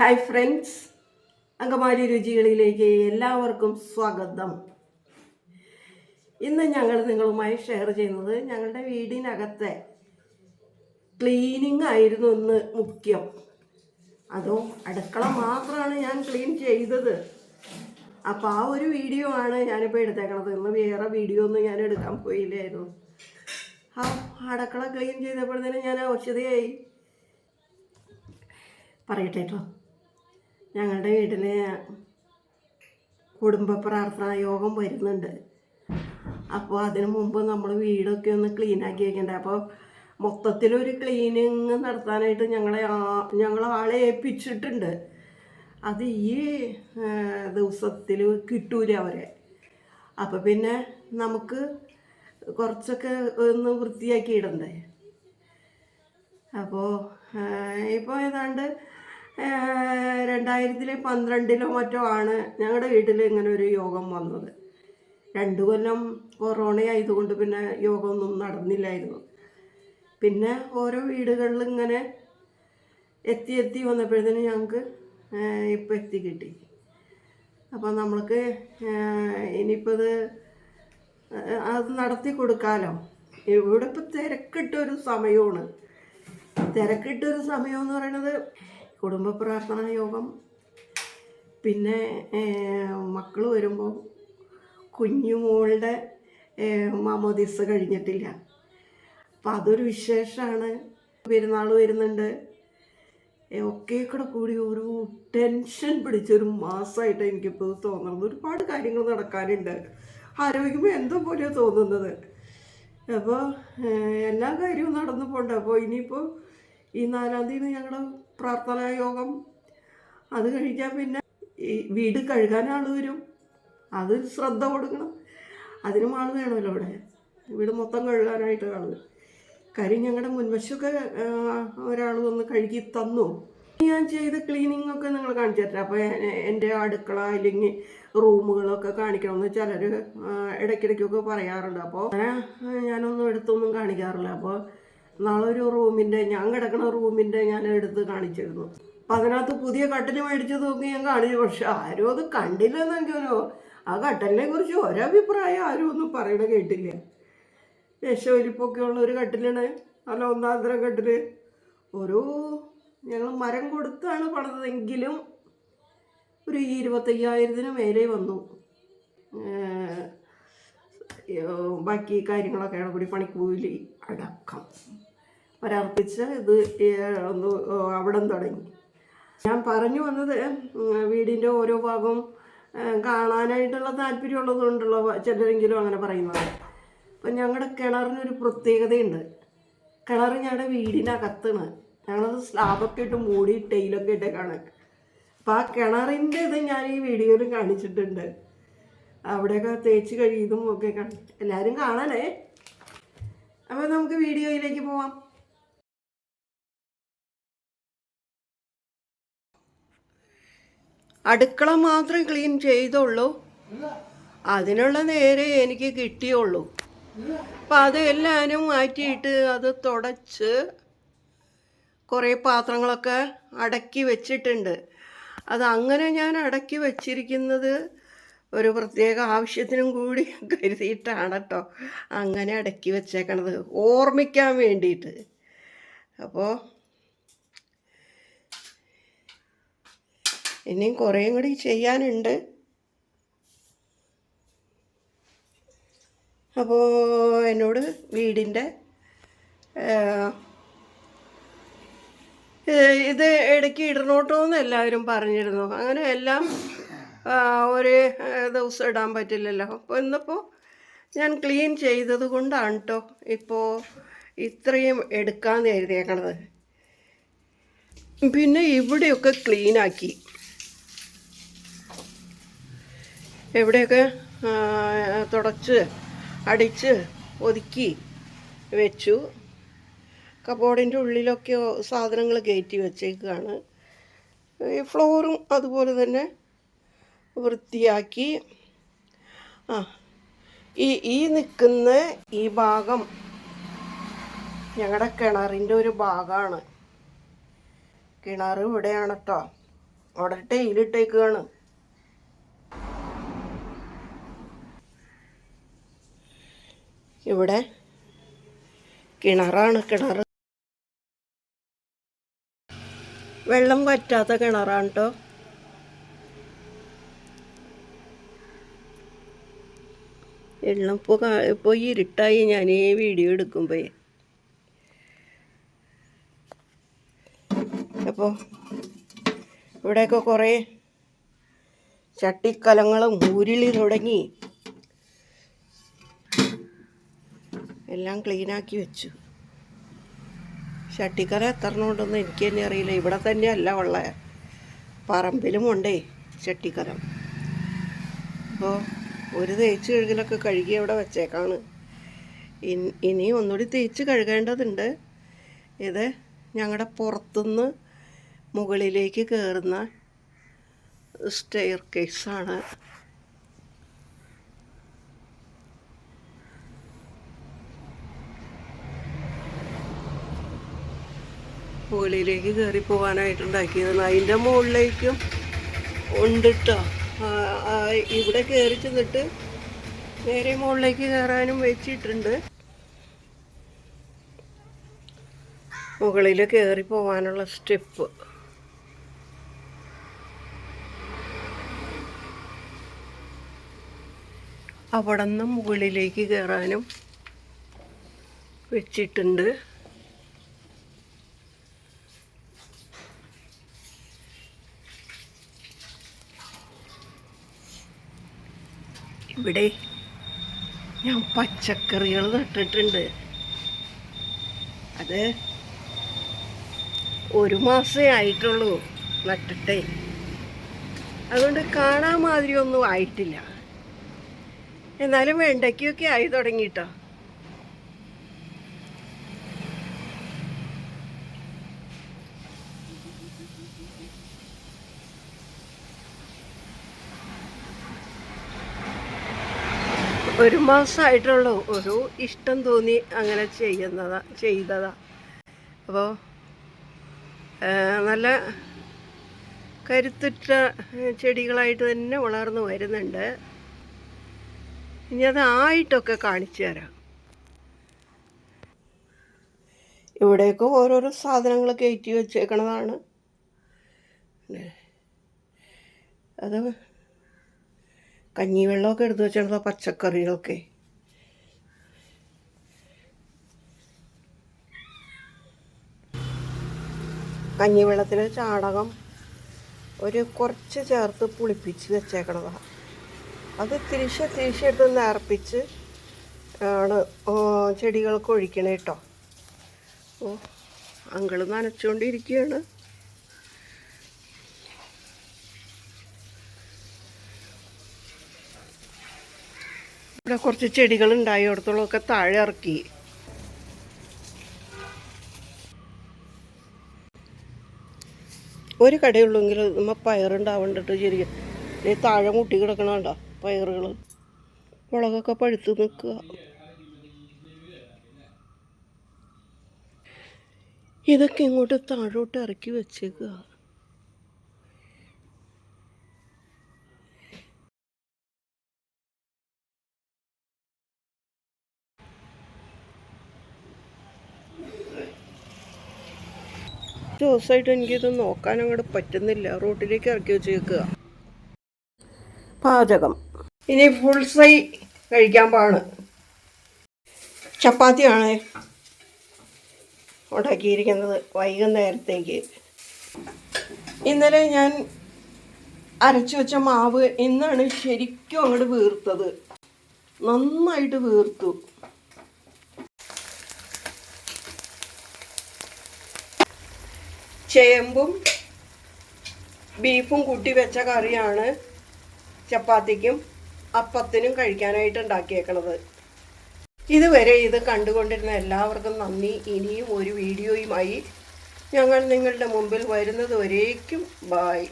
Hi friends Angamaly രുചികളിലേക്ക് എല്ലാവർക്കും സ്വാഗതം. ഇന്ന് ഞങ്ങൾ നിങ്ങളുമായി ഷെയർ ചെയ്യുന്നത് ഞങ്ങളുടെ വീടിനകത്തെ ക്ലീനിങ് ആയിരുന്നു ഇന്ന് മുഖ്യം. അതോ അടുക്കള മാത്രമാണ് ഞാൻ ക്ലീൻ ചെയ്തത്. അപ്പോൾ ആ ഒരു വീഡിയോ ആണ് ഞാനിപ്പോൾ എടുത്തേക്കണത്. ഇന്ന് വേറെ വീഡിയോ ഒന്നും ഞാൻ എടുക്കാൻ പോയില്ലായിരുന്നു. ആ അടുക്കള ക്ലീൻ ചെയ്തപ്പോഴത്തേനും ഞാൻ ഔഷധിയായി. പറയട്ടെ കേട്ടോ. ഞങ്ങളുടെ വീട്ടിൽ കുടുംബ പ്രാർത്ഥനാ യോഗം വരുന്നുണ്ട്. അപ്പോൾ അതിനു മുമ്പ് നമ്മൾ വീടൊക്കെ ഒന്ന് ക്ലീൻ ആക്കി വെക്കണ്ടേ? അപ്പോൾ മൊത്തത്തിലൊരു ക്ലീനിങ് നടത്താനായിട്ട് ഞങ്ങളെ ഞങ്ങൾ ആളെ ഏൽപ്പിച്ചിട്ടുണ്ട്. അത് ഈ ദിവസത്തിൽ കിട്ടൂല അവരെ. അപ്പോൾ പിന്നെ നമുക്ക് കുറച്ചൊക്കെ ഒന്ന് വൃത്തിയാക്കി ഇടണ്ടേ? അപ്പോൾ ഇപ്പോൾ ഏതാണ്ട് രണ്ടായിരത്തിലെ പന്ത്രണ്ടിലോ മറ്റോ ആണ് ഞങ്ങളുടെ വീട്ടിൽ ഇങ്ങനെ ഒരു യോഗം വന്നത്. രണ്ടു കൊല്ലം കൊറോണ ആയതുകൊണ്ട് പിന്നെ യോഗമൊന്നും നടന്നില്ലായിരുന്നു. പിന്നെ ഓരോ വീടുകളിൽ ഇങ്ങനെ എത്തി എത്തി വന്നപ്പോഴത്തേനും ഞങ്ങൾക്ക് ഇപ്പം എത്തി കിട്ടി. അപ്പോൾ നമ്മൾക്ക് ഇനിയിപ്പോൾ ഇത് അത് നടത്തി കൊടുക്കാമല്ലോ ഇവിടെ ഇപ്പം തിരക്കിട്ടൊരു സമയമാണ്. തിരക്കിട്ടൊരു സമയമെന്ന് പറയണത് കുടുംബ പ്രാർത്ഥനാ യോഗം. പിന്നെ മക്കൾ വരുമ്പോൾ കുഞ്ഞുമോളുടെ മാമോദിസ കഴിഞ്ഞിട്ടില്ല. അപ്പം അതൊരു വിശേഷമാണ് പെരുന്നാൾ വരുന്നുണ്ട്. ഒക്കെ കൂടെ കൂടി ഒരു ടെൻഷൻ പിടിച്ചൊരു മാസമായിട്ട് എനിക്കിപ്പോൾ തോന്നുന്നത്. ഒരുപാട് കാര്യങ്ങൾ നടക്കാനുണ്ട്. ആരോഗ്യമ്പോൾ എന്തോ പോലെയാണ് തോന്നുന്നത്. അപ്പോൾ എല്ലാ കാര്യവും നടന്നു പോകണ്ട അപ്പോൾ ഇനിയിപ്പോൾ ഈ നാലാം തീയതി ഞങ്ങളുടെ പ്രാർത്ഥനാ യോഗം. അത് കഴിഞ്ഞാൽ പിന്നെ ഈ വീട് കഴുകാൻ ആൾ വരും. അത് ശ്രദ്ധ കൊടുക്കണം. അതിനും ആൾ വേണമല്ലോ ഇവിടെ വീട് മൊത്തം കഴുകാനായിട്ട് ആൾ വരും കാര്യം ഞങ്ങളുടെ മുൻവശമൊക്കെ ഒരാൾ വന്ന് കഴുകി തന്നു. ഞാൻ ചെയ്ത ക്ലീനിങ് ഒക്കെ നിങ്ങൾ കാണിച്ചു തരാം. അപ്പോൾ എന്റെ അടുക്കള അല്ലെങ്കിൽ റൂമുകളൊക്കെ കാണിക്കണമെന്ന് ചിലർ ഇടയ്ക്കിടയ്ക്കൊക്കെ പറയാറുണ്ട്. അപ്പോൾ ഞാനൊന്നും എടുത്തൊന്നും കാണിക്കാറില്ല. അപ്പോൾ നാളെ ഒരു റൂമിന്റെ ഞാൻ കിടക്കുന്ന റൂമിന്റെ ഞാൻ എടുത്ത് കാണിച്ചിരുന്നു. അപ്പം അതിനകത്ത് പുതിയ കട്ടിൽ മേടിച്ച് നോക്കി ഞാൻ കാണിച്ചു. പക്ഷെ ആരും അത് കണ്ടില്ലെന്ന് എനിക്കൊരു ആ കട്ടലിനെ കുറിച്ച് ഒരഭിപ്രായം ആരും ഒന്നും പറയണ കേട്ടില്ല. ഉള്ള ഒരു കട്ടിലാണ് നല്ല ഒന്നാം തരം കട്ടിൽ ഒരു ഞങ്ങൾ മരം കൊടുത്താണ് പണിതെങ്കിലും ഒരു ഇരുപത്തയ്യായിരത്തിന് മേലെ വന്നു. ബാക്കി കാര്യങ്ങളൊക്കെയാണ് കൂടി പണിക്കൂലി അടക്കം. ഒരർപ്പിച്ച് ഇത് ഒന്ന് അവിടം തുടങ്ങി. ഞാൻ പറഞ്ഞു വന്നത് വീടിന്റെ ഓരോ ഭാഗവും കാണാനായിട്ടുള്ള താല്പര്യമുള്ളതുകൊണ്ടുള്ള ചിലരെങ്കിലും അങ്ങനെ പറയുന്നത്. അപ്പം ഞങ്ങളുടെ കിണറിനൊരു പ്രത്യേകതയുണ്ട്. കിണർ ഞങ്ങളുടെ വീടിനകത്താണ്. ഞങ്ങളത് സ്ലാബൊക്കെ ഇട്ട് മൂടി ടൈലൊക്കെ ഇട്ടേക്കാണ് അപ്പം ആ കിണറിന്റെ ഇത് ഞാൻ ഈ വീഡിയോയിൽ കാണിച്ചിട്ടുണ്ട്. അവിടെയൊക്കെ തേച്ച് കഴിയുന്നതും ഒക്കെ എല്ലാവരും കാണാനേ? അപ്പോൾ നമുക്ക് വീഡിയോയിലേക്ക് പോവാം. അടുക്കള മാത്രം ക്ലീൻ ചെയ്തുള്ളൂ. അതിനുള്ള നേരെ എനിക്ക് കിട്ടിയുള്ളൂ. അപ്പം അത് എല്ലാവരും മാറ്റിയിട്ട് അത് തുടച്ച് കുറേ പാത്രങ്ങളൊക്കെ അടക്കി വെച്ചിട്ടുണ്ട്. അത് അങ്ങനെ ഞാൻ അടക്കി വെച്ചിരിക്കുന്നത് ഒരു പ്രത്യേക ആവശ്യത്തിനും കൂടി കരുതിയിട്ടാണ് കേട്ടോ അങ്ങനെ അടക്കി വെച്ചേക്കണത്. ഓർമ്മിക്കാൻ വേണ്ടിയിട്ട്. അപ്പോൾ ഇനിയും കുറേയും കൂടി ചെയ്യാനുണ്ട്. അപ്പോൾ എന്നോട് വീടിന്റെ ഇത് ഇടയ്ക്ക് ഇടണോട്ടോ എന്ന് എല്ലാവരും പറഞ്ഞിരുന്നു. അങ്ങനെ എല്ലാം ഒരേ ദിവസം ഇടാൻ പറ്റില്ലല്ലോ. അപ്പോൾ ഇന്നിപ്പോൾ ഞാൻ ക്ലീൻ ചെയ്തത് കൊണ്ടാണ് കേട്ടോ ഇപ്പോൾ ഇത്രയും എടുക്കാമെന്ന് എഴുതിയേക്കണത് പിന്നെ ഇവിടെയൊക്കെ ക്ലീനാക്കി. എവിടെയൊക്കെ തുടച്ച് അടിച്ച് ഒതുക്കി വെച്ചു. കബോർഡിന്റെ ഉള്ളിലൊക്കെ സാധനങ്ങൾ കയറ്റി വെച്ചേക്കാണ്. ഈ ഫ്ലോറും അതുപോലെ തന്നെ വൃത്തിയാക്കി. ആ ഈ ഈ നിൽക്കുന്ന ഈ ഭാഗം ഞങ്ങളുടെ കിണറിന്റെ ഒരു ഭാഗമാണ് കിണർ ഇവിടെയാണ് കേട്ടോ അവിടെ ടൈലിട്ടേക്കാണ് ഇവിടെ കിണറാണ് കിണർ. വെള്ളം വറ്റാത്ത കിണറാണ് കേട്ടോ വെള്ളം ഇപ്പോൾ ഇപ്പോൾ ഇരുട്ടായി ഞാൻ ഈ വീഡിയോ എടുക്കുമ്പോൾ അപ്പോൾ ഇവിടെയൊക്കെ കുറേ ചട്ടിക്കലങ്ങളും ഊരിളി തുടങ്ങി. എല്ലാം ക്ലീനാക്കി വെച്ചു. ചട്ടിക്കല എത്ര ഉണ്ടെന്ന് എനിക്ക് തന്നെ അറിയില്ല. ഇവിടെ തന്നെയല്ല ഉള്ള. പറമ്പിലും ഉണ്ടേ ചട്ടിക്കലം അപ്പോൾ ഒരു തേച്ച് കഴുകലൊക്കെ കഴുകി അവിടെ വെച്ചേക്കാണ്. ഇനി ഒന്നുകൂടി തേച്ച് കഴുകേണ്ടതുണ്ട്. ഇത് ഞങ്ങളുടെ പുറത്തുനിന്ന് മുകളിലേക്ക് കയറുന്ന സ്റ്റെയർ കേസാണ് മുകളിലേക്ക് കയറി പോകാനായിട്ട് ഉണ്ടാക്കിയതാണ്. അതിന്റെ മുകളിലേക്കും ഉണ്ട് ഇവിടെ കയറി ചെന്നിട്ട് നേരെ മുകളിലേക്ക് കയറാനും വെച്ചിട്ടുണ്ട്. മുകളിൽ കയറി പോകാനുള്ള സ്റ്റെപ്പ്. അവിടെ നിന്ന് മുകളിലേക്ക് കയറാനും വെച്ചിട്ടുണ്ട്. ഇവിടെ ഞാൻ പച്ചക്കറികൾ നട്ടിട്ടുണ്ട്. അത് ഒരു മാസേ ആയിട്ടുള്ളൂ നട്ടിട്ടേ. അതുകൊണ്ട് കാണാൻ മാതിരി ഒന്നും ആയിട്ടില്ല. എന്നാലും വെണ്ടയ്ക്കൊക്കെ ആയി തുടങ്ങിട്ടോ. ഒരു മാസമായിട്ടുള്ളൂ ഒരു ഇഷ്ടം തോന്നി അങ്ങനെ ചെയ്യുന്നതാ ചെയ്തതാ. അപ്പോൾ നല്ല കരുത്തുറ്റ ചെടികളായിട്ട് തന്നെ വളർന്നു വരുന്നുണ്ട്. ഇനി അത് ആയിട്ടൊക്കെ കാണിച്ചു തരാം. ഇവിടെയൊക്കെ ഓരോരോ സാധനങ്ങൾ കയറ്റി വെച്ചേക്കണതാണ്. അത് കഞ്ഞിവെള്ളമൊക്കെ എടുത്തു വെച്ചാണല്ലോ പച്ചക്കറികളൊക്കെ. കഞ്ഞിവെള്ളത്തിൽ ചാണകം ഒരു കുറച്ച് ചേർത്ത് പുളിപ്പിച്ച് വെച്ചേക്കണതാണ് അത് തിരിച്ച് തിരിശ എടുത്ത് നേർപ്പിച്ച് ആണ് ചെടികൾക്ക് ഒഴിക്കണേ കേട്ടോ ഓ അങ്കിൾ നനച്ചുകൊണ്ടിരിക്കുകയാണ് ഇവിടെ കുറച്ച് ചെടികൾ ഉണ്ടായിടത്തോളമൊക്കെ താഴെ ഇറക്കി. ഒരു കടയുള്ളെങ്കിൽ നമ്മ പയറുണ്ടാവണ്ടിട്ട് ശരിക്കും. ഈ താഴെ മുട്ടി കിടക്കണണ്ട പയറുകൾ മുളകൊക്കെ പഴുത്ത് നിൽക്കുക. ഇതൊക്കെ ഇങ്ങോട്ട് താഴോട്ട് ഇറക്കി വെച്ചേക്കുക. ദിവസമായിട്ട് എനിക്കിത് നോക്കാൻ അങ്ങോട്ട് പറ്റുന്നില്ല. റോട്ടിലേക്ക് ഇറക്കി വെച്ചേക്കുക പാചകം. ഇനി ഫുൾ സൈ കഴിക്കാൻ പാണ് ചപ്പാത്തിയാണ് ഉണ്ടാക്കിയിരിക്കുന്നത് വൈകുന്നേരത്തേക്ക്. ഇന്നലെ ഞാൻ അരച്ചു വെച്ച മാവ് ഇന്നാണ് ശരിക്കും അങ്ങോട്ട് വീർത്തത്. നന്നായിട്ട് വീർത്തു. ചേമ്പും ബീഫും കൂട്ടി വെച്ച കറിയാണ് ചപ്പാത്തിക്കും അപ്പത്തിനും കഴിക്കാനായിട്ട് ഉണ്ടാക്കിയേക്കണത് ഇതുവരെ ഇത് കണ്ടുകൊണ്ടിരുന്ന എല്ലാവർക്കും നന്ദി. ഇനിയും ഒരു വീഡിയോയുമായി ഞങ്ങൾ നിങ്ങളുടെ മുമ്പിൽ വരുന്നത് വരേക്കും ബായ്